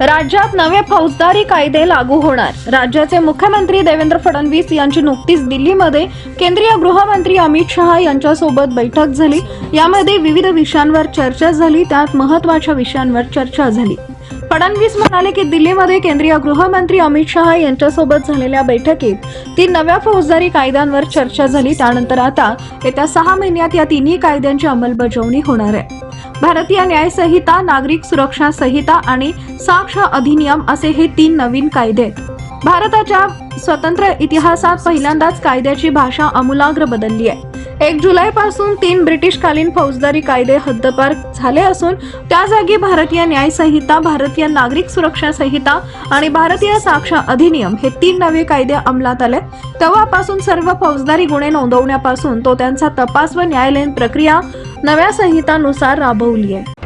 राज्यात नवे फौजदारी कायदे लागू होणार. राज्याचे मुख्यमंत्री देवेंद्र फडणवीस यांची नुकतीच दिल्लीमध्ये केंद्रीय गृहमंत्री अमित शहा यांच्यासोबत बैठक झाली. यामध्ये विविध विषयांवर चर्चा झाली. त्यात महत्त्वाच्या विषयांवर चर्चा झाली. फडणवीस म्हणाले की दिल्लीमध्ये केंद्रीय गृहमंत्री अमित शहा यांच्यासोबत झालेल्या बैठकीत तीन नव्या फौजदारी कायद्यांवर चर्चा झाली. त्यानंतर आता येत्या सहा महिन्यात या तिन्ही कायद्यांची अंमलबजावणी होणार आहे. भारतीय न्याय संहिता नागरिक सुरक्षा संहिता आणि साक्ष अधिनियम असे हे तीन नवीन कायदे आहेत. भारताच्या स्वतंत्र इतिहासात पहिल्यांदाच कायद्याची भाषा आमूलाग्र बदलली आहे. एक जुलै पासून तीन ब्रिटिशकालीन फौजदारी कायदे हद्दपार झाले असून त्या जागी भारतीय न्याय संहिता भारतीय नागरिक सुरक्षा संहिता आणि भारतीय साक्ष अधिनियम हे तीन नवे कायदे अंमलात आले. तेव्हापासून सर्व फौजदारी गुन्हे नोंदवण्यापासून तो त्यांचा तपास व न्यायालयीन प्रक्रिया नव्या संहितानुसार राबवली आहे.